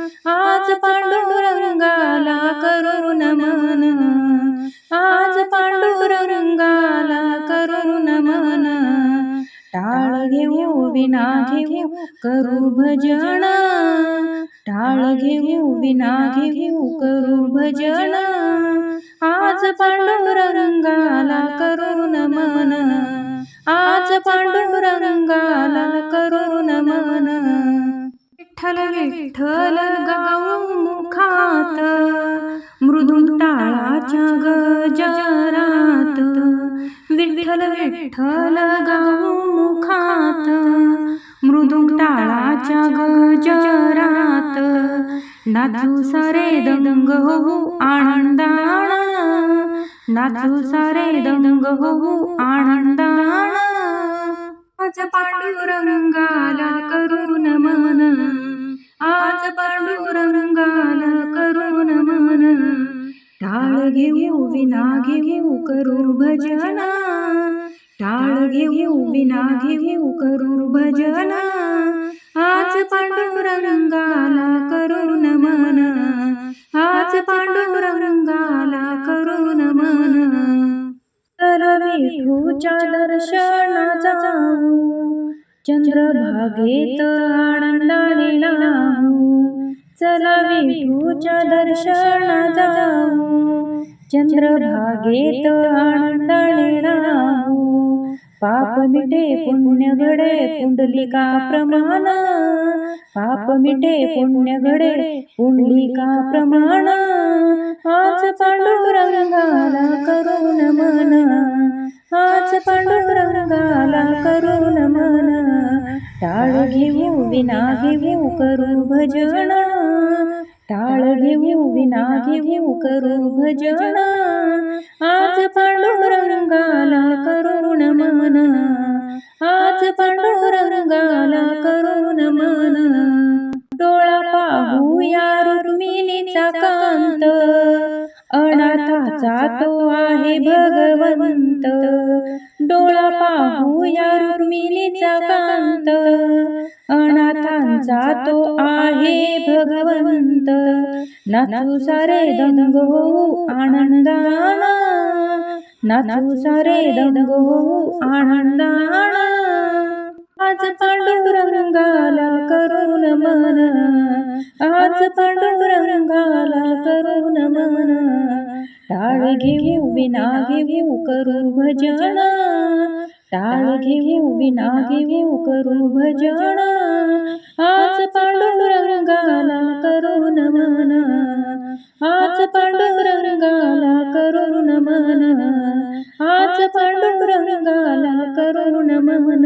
करू आज पांडुरंगाला करू मन आज पांडुरंगाला करू मन टाळ घेऊ विना घेऊ करू भजन टाळ घेऊ विना घेऊ करू भजन आज पांडुरंगाला करू मन आज पांडुरंगाला करू विठ्ठल विठ्ठल गाऊ मुखात मृदुंग टाळाच्या गजरात. विठ्ठल विठ्ठल गाऊ मुखात मृदुंग टाळाच्या गजरात. नाचू सारे दंग होऊ आनंदाण. नाचू सारे दंग होऊ आनंदाण. आज पांडुरंगाला करू नमन आज पांडुरंगाल करू मन. टाळ घेऊ विना घेऊ करू भजन. टाळ घेऊ विना घेऊ करू भजन. आज पांडुरंगाला करू मन. आज पांडुरंगाला करू मन. तर विठूच्या दर्शनाचा जाऊ. चंद्रभागेत आनंदाने लावू. चला विठूच्या दर्शना जाऊ. चंद्रभागेत आनंदाने राहू. पाप मिटे पुण्य घडे पुंडलिका प्रमाण. पाप मिटे पुण्य घडे पुंडलिका प्रमाण. आज पांडुरंगाला करू मन. आज पांडुरंगाला करून मन. टाळ घेऊ विना घेऊ करू भजन. टाळ घेऊ विना घेऊ करू भजन आज पांडुरंगाला करू नमन आज पांडुरंगाला करू नमन डोळा पाहू या रुक्मिणीचा कांत अनाथाचा तो आहे भगवंत डोळा पाहू या रुक्मिणीचा कांत अनाथांचा तो आहे भगवंत. नाचू सारे दंग होऊ आनंदान. नाचू सारे दंग होऊ आनंदान. आज पांडुरंगाला करू नमन आज पांडुरंगाला करू नमन टाळ घेऊ विना घेऊ करू भजन. टाळ घेऊ विना घेऊ करू भजन. आज पांडुरंगाला करू नमन. आज पांडुरंगाला करू नमन. आज पांडुरंगाला करू नमन.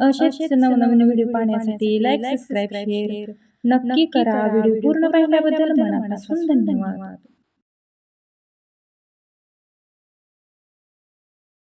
असेच नवनवीन व्हिडिओ पाहण्यासाठी लाईक सबस्क्राईब शेअर नक्की करा. व्हिडिओ पूर्ण पाहिल्याबद्दल मनापासून धन्यवाद.